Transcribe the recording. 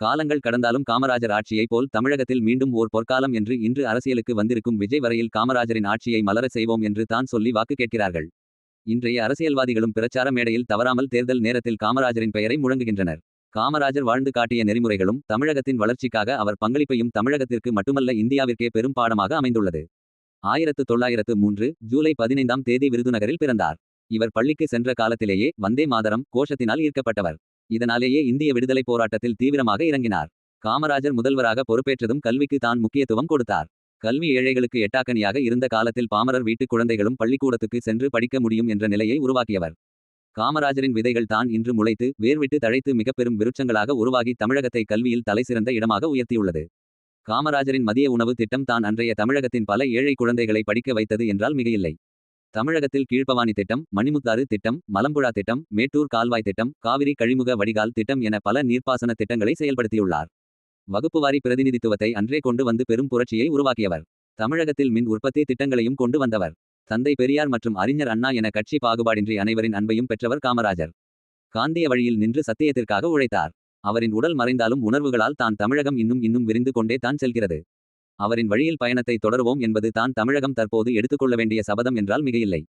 காலங்கள் கடந்தாலும் காமராஜர் ஆட்சியைப் போல் தமிழகத்தில் மீண்டும் ஓர் பொற்காலம் என்று இன்று அரசியலுக்கு வந்திருக்கும் விஜய் வரையில் காமராஜரின் ஆட்சியை மலரச் செய்வோம் என்று தான் சொல்லி வாக்கு கேட்கிறார்கள். இன்றைய அரசியல்வாதிகளும் பிரச்சார மேடையில் தவறாமல் தேர்தல் நேரத்தில் காமராஜரின் பெயரை முழங்குகின்றனர். காமராஜர் வாழ்ந்து காட்டிய நெறிமுறைகளும் தமிழகத்தின் வளர்ச்சிக்காக அவர் பங்களிப்பையும் தமிழகத்திற்கு மட்டுமல்ல இந்தியாவிற்கே பெரும் பாடமாக அமைந்துள்ளது. ஆயிரத்து தொள்ளாயிரத்து மூன்று ஜூலை பதினைந்தாம் தேதி விருதுநகரில் பிறந்தார். இவர் பள்ளிக்கு சென்ற காலத்திலேயே வந்தே மாதரம் கோஷத்தினால் ஈர்க்கப்பட்டவர். இதனாலேயே இந்திய விடுதலைப் போராட்டத்தில் தீவிரமாக இறங்கினார். காமராஜர் முதல்வராக பொறுப்பேற்றதும் கல்விக்கு தான் முக்கியத்துவம் கொடுத்தார். கல்வி ஏழைகளுக்கு எட்டாக்கனியாக இருந்த காலத்தில் பாமரர் வீட்டுக் குழந்தைகளும் பள்ளிக்கூடத்துக்கு சென்று படிக்க முடியும் என்ற நிலையை உருவாக்கியவர். காமராஜரின் விதைகள் தான் இன்று முளைத்து வேர்விட்டு தழைத்து மிகப்பெரும் விருட்சங்களாக உருவாகி தமிழகத்தை கல்வியில் தலைசிறந்த இடமாக உயர்த்தியுள்ளது. காமராஜரின் மதிய உணவு திட்டம் தான் அன்றைய தமிழகத்தின் பல ஏழை குழந்தைகளை படிக்க வைத்தது என்றால் மிகையில்லை. தமிழகத்தில் கீழ்ப்பவானி திட்டம் மணிமுத்தாறு திட்டம் மலம்புழா திட்டம் மேட்டூர் கால்வாய் திட்டம் காவிரி கழிமுக வடிகால் திட்டம் என பல நீர்ப்பாசன திட்டங்களை செயல்படுத்தியுள்ளார். வகுப்புவாரி பிரதிநிதித்துவத்தை அன்றே கொண்டு வந்து பெரும் புரட்சியை உருவாக்கியவர். தமிழகத்தில் மின் உற்பத்தி திட்டங்களையும் கொண்டு வந்தவர். தந்தை பெரியார் மற்றும் அறிஞர் அண்ணா என கட்சி பாகுபாடின்றி அனைவரின் அன்பையும் பெற்றவர் காமராஜர். காந்திய வழியில் நின்று சத்தியத்திற்காக உழைத்தார். அவரின் உடல் மறைந்தாலும் உணர்வுகளால் தான் தமிழகம் இன்னும் இன்னும் விரிந்து கொண்டே தான் செல்கிறது. அவரின் வழியில் பயணத்தை தொடருவோம் என்பது தான் தமிழகம் தற்போது எடுத்துக்கொள்ள வேண்டிய சபதம் என்றால் மிகையில்லை.